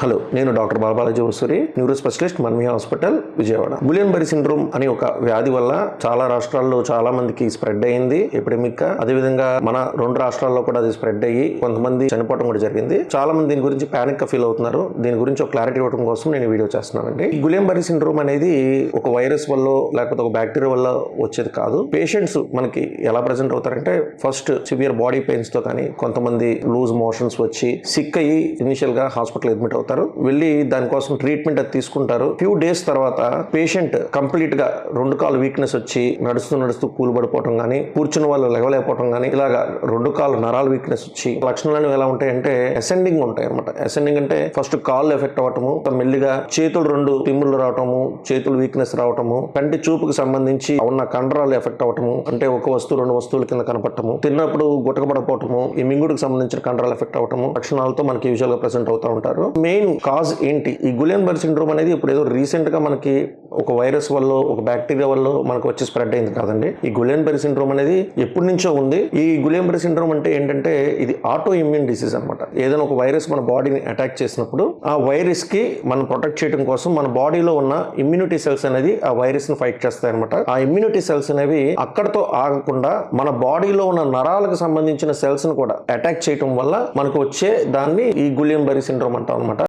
Hello నేను doctor Balabalaji Vasuri neuro specialist మన్మి hospital Vijayawada. Guillain Barre syndrome అనే ఒక వ్యాధి వల్ల చాలా రాష్ట్రాల్లో చాలా మందికి స్ప్రెడ్ అయింది ఎపిడమిక్ అదేవిధంగా మన రెండు రాష్ట్రాల్లో కూడా అది స్ప్రెడ్ అయ్యి కొంతమంది చనిపోవడం కూడా జరిగింది. చాలా మంది దీని గురించి ప్యానిక్గా ఫీల్ అవుతున్నారు. దీని గురించి ఒక క్లారిటీ ఇవ్వడం కోసం నేను వీడియో చేస్తున్నానండి. గులియం బరి సిండ్రోమ్ అనేది ఒక వైరస్ వల్ల లేకపోతే ఒక బ్యాక్టీరియా వల్ల వచ్చేది కాదు. పేషెంట్స్ మనకి ఎలా ప్రజెంట్ అవుతారంటే ఫస్ట్ సివియర్ బాడీ పెయిన్స్తో కానీ కొంతమంది లూజ్ మోషన్స్ వచ్చి సిక్ అయ్యి ఇనిషియల్గా హాస్పిటల్ అడ్మిట్ అవుతారు. వెళ్ళి దానికోసం ట్రీట్మెంట్ అది తీసుకుంటారు. ఫ్యూ డేస్ తర్వాత పేషెంట్ కంప్లీట్గా రెండు కాలు వీక్నెస్ వచ్చి నడుస్తూ నడుస్తూ కూలు పడిపోవటం కానీ కూర్చున్న వాళ్ళు లెగలేకపోవటం కానీ ఇలాగా రెండు కాలు నరాలు వీక్నెస్ వచ్చి లక్షణాలు ఎలా ఉంటాయంటే అసెండింగ్ ఉంటాయి అనమాట అసెండింగ్ అంటే ఫస్ట్ కాళ్ళు ఎఫెక్ట్ అవ్వటము మెల్లిగా చేతులు రెండు తిమ్ములు రావటము చేతులు వీక్నెస్ రావటము కంటి చూపుకు సంబంధించి ఉన్న కండరాలు ఎఫెక్ట్ అవ్వటము అంటే ఒక వస్తువు రెండు వస్తువుల కింద కనపడటము తిన్నప్పుడు గుట్టకపడపోవటము ఈ మింగుడికి సంబంధించిన కండరాలు ఎఫెక్ట్ అవ్వటము లక్షణాలతో మనకి యూజువల్గా ప్రెసెంట్ అవుతూ ఉంటారు. మెయిన్ కాజ్ ఏంటి? ఈ గులియన్ బర్ సిండ్రోమ్ అనేది ఇప్పుడు ఏదో రీసెంట్గా మనకి ఒక వైరస్ వల్ల ఒక బ్యాక్టీరియా వల్ల మనకు వచ్చి స్ప్రెడ్ అయింది కాదండి. ఈ గులియన్ బెరీ సిండ్రోమ్ అనేది ఎప్పటి నుంచో ఉంది. ఈ గులియన్ బెరీ సిండ్రోమ్ అంటే ఏంటంటే ఇది ఆటో ఇమ్యూన్ డిసీజ్ అనమాట ఏదైనా ఒక వైరస్ మన బాడీని అటాక్ చేసినప్పుడు ఆ వైరస్కి మనం ప్రొటెక్ట్ చేయడం కోసం మన బాడీలో ఉన్న ఇమ్యూనిటీ సెల్స్ అనేది ఆ వైరస్ని ఫైట్ చేస్తాయి అనమాట ఆ ఇమ్యూనిటీ సెల్స్ అనేవి అక్కడతో ఆగకుండా మన బాడీలో ఉన్న నరాలకు సంబంధించిన సెల్స్ని కూడా అటాక్ చేయడం వల్ల మనకు వచ్చే దాన్ని ఈ గులియన్ బెరీ సిండ్రోమ్ అంటాం అనమాట